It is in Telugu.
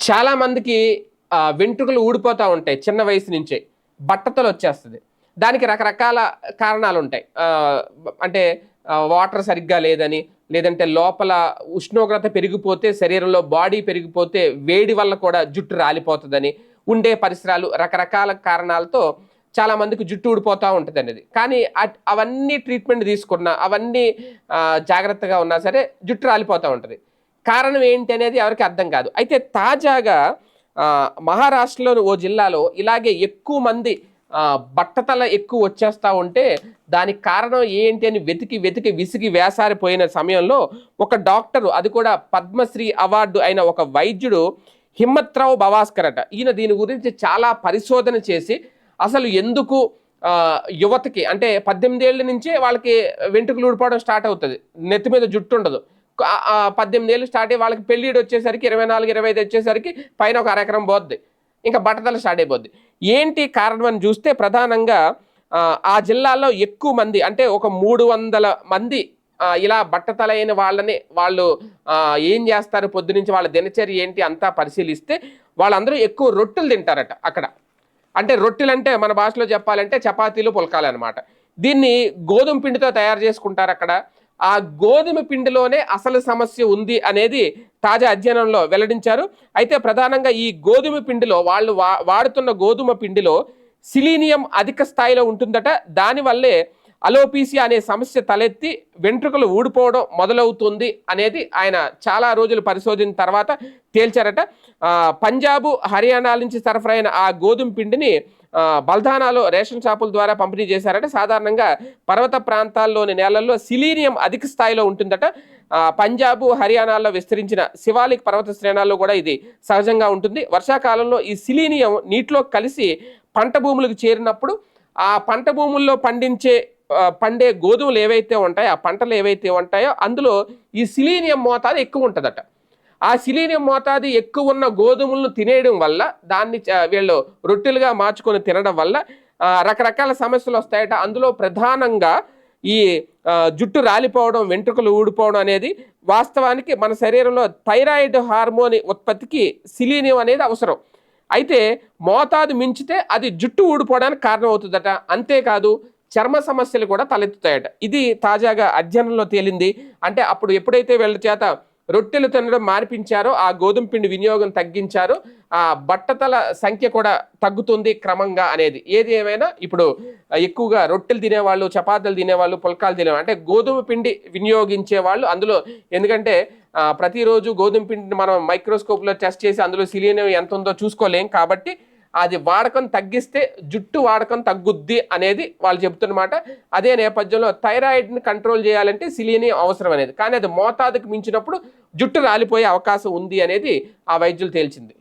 చాలా మందికి వెంట్రుకలు ఊడిపోతూ ఉంటాయి చిన్న వయసు నుంచే. బట్టతలు వచ్చేస్తుంది. దానికి రకరకాల కారణాలు ఉంటాయి అంటే వాటర్ సరిగ్గా లేదని లేదంటే లోపల ఉష్ణోగ్రత పెరిగిపోతే శరీరంలో బాడీ పెరిగిపోతే వేడి వల్ల కూడా జుట్టు రాలిపోతుందని ఉండే పరిసరాలు రకరకాల కారణాలతో చాలా మందికి జుట్టు ఊడిపోతూ ఉంటుంది అనేది కానీ అట్- అవన్నీ ట్రీట్మెంట్ తీసుకున్నా అవన్నీ జాగ్రత్తగా ఉన్నా సరే జుట్టు రాలిపోతూ ఉంటుంది. కారణం ఏంటి అనేది ఎవరికి అర్థం కాదు. అయితే తాజాగా మహారాష్ట్రలోని ఓ జిల్లాలో ఇలాగే ఎక్కువ మంది బట్టతల ఎక్కువ వచ్చేస్తూ ఉంటే దానికి కారణం ఏంటి అని వెతికి వెతికి విసిగి వేసారిపోయిన సమయంలో ఒక డాక్టరు అది కూడా పద్మశ్రీ అవార్డు అయిన ఒక వైద్యుడు హిమ్మత్రావు భవాస్కర్ అట. ఈయన దీని గురించి చాలా పరిశోధన చేసి అసలు ఎందుకు యువతకి అంటే పద్దెనిమిది ఏళ్ళ నుంచే వాళ్ళకి వెంట్రుకలు ఊడిపోవడం స్టార్ట్ అవుతుంది. నెత్తి మీద జుట్టు ఉండదు. పద్దెనిమిది ఏళ్ళు స్టార్ట్ అయ్యి వాళ్ళకి పెళ్ళిడు వచ్చేసరికి ఇరవై నాలుగు ఇరవై ఐదు వచ్చేసరికి పైన ఒక అరెకరం పోద్ది. ఇంకా బట్టతల స్టార్ట్ అయిపోద్ది. ఏంటి కారణం అని చూస్తే ప్రధానంగా ఆ, జిల్లాలో ఎక్కువ మంది అంటే ఒక మూడు వందల మంది ఇలా బట్టతలైన వాళ్ళని వాళ్ళు ఏం చేస్తారు? పొద్దునుంచి వాళ్ళ దినచర్య ఏంటి? అంతా పరిశీలిస్తే వాళ్ళందరూ ఎక్కువ రొట్టెలు తింటారట అక్కడ. అంటే రొట్టెలు అంటే మన భాషలో చెప్పాలంటే చపాతీలు పులకాలు అనమాట దీన్ని గోధుమ పిండితో తయారు చేసుకుంటారు అక్కడ ఆ గోధుమ పిండిలోనే అసలు సమస్య ఉంది అనేది తాజా అధ్యయనంలో వెల్లడించారు. అయితే ప్రధానంగా ఈ గోధుమ పిండిలో వాళ్ళు వా వాడుతున్న గోధుమ పిండిలో సిలీనియం అధిక స్థాయిలో ఉంటుందట. దానివల్లే అలోపీసియా అనే సమస్య తలెత్తి వెంట్రుకలు ఊడిపోవడం మొదలవుతుంది అనేది ఆయన చాలా రోజులు పరిశోధన తర్వాత తేల్చారట. పంజాబు హర్యానా నుంచి సరఫరా అయిన ఆ గోధుమ పిండిని బల్ధానాలో రేషన్ షాపుల ద్వారా పంపిణీ చేశారట. సాధారణంగా పర్వత ప్రాంతాల్లోని నేలల్లో సిలీనియం అధిక స్థాయిలో ఉంటుందట. పంజాబు హర్యానాల్లో విస్తరించిన శివాలిక్ పర్వత శ్రేణాల్లో కూడా ఇది సహజంగా ఉంటుంది. వర్షాకాలంలో ఈ సిలీనియం నీటిలో కలిసి పంట భూములకు చేరినప్పుడు ఆ పంట భూముల్లో పండించే పండే గోధుమలు ఏవైతే ఉంటాయో ఆ పంటలు ఏవైతే ఉంటాయో అందులో ఈ సిలీనియం మోతాదు ఎక్కువ ఉంటుందట. ఆ సిలీనియం మోతాదు ఎక్కువ ఉన్న గోధుమలను తినేయడం వల్ల దాన్ని వీళ్ళు రొట్టెలుగా మార్చుకొని తినడం వల్ల రకరకాల సమస్యలు వస్తాయట. అందులో ప్రధానంగా ఈ జుట్టు రాలిపోవడం వెంట్రుకలు ఊడిపోవడం అనేది వాస్తవానికి మన శరీరంలో థైరాయిడ్ హార్మోన్ ఉత్పత్తికి సిలీనియం అనేది అవసరం. అయితే మోతాదు మించితే అది జుట్టు ఊడిపోవడానికి కారణమవుతుందట. అంతేకాదు చర్మ సమస్యలు కూడా తలెత్తుతాయట. ఇది తాజాగా అధ్యయనంలో తేలింది. అంటే అప్పుడు ఎప్పుడైతే వీళ్ళ చేత రొట్టెలు తినడం మార్పించారో ఆ గోధుమ పిండి వినియోగం తగ్గించారో ఆ బట్టతల సంఖ్య కూడా తగ్గుతుంది క్రమంగా అనేది. ఏది ఏమైనా ఇప్పుడు ఎక్కువగా రొట్టెలు తినేవాళ్ళు చపాతీలు తినేవాళ్ళు పుల్కాలు తినేవాళ్ళు అంటే గోధుమ పిండి వినియోగించే వాళ్ళు అందులో. ఎందుకంటే ప్రతిరోజు గోధుమ పిండిని మనం మైక్రోస్కోప్లో టెస్ట్ చేసి అందులో సిలియనం ఎంత ఉందో చూసుకోలేం కాబట్టి అది వాడకం తగ్గిస్తే జుట్టు వాడకం తగ్గుద్ది అనేది వాళ్ళు చెబుతున్నమాట. అదే నేపథ్యంలో థైరాయిడ్ని కంట్రోల్ చేయాలంటే సిలీనియం అవసరం అనేది. కానీ అది మోతాదుకు మించినప్పుడు జుట్టు రాలిపోయే అవకాశం ఉంది అనేది ఆ వైద్యులు తేల్చింది.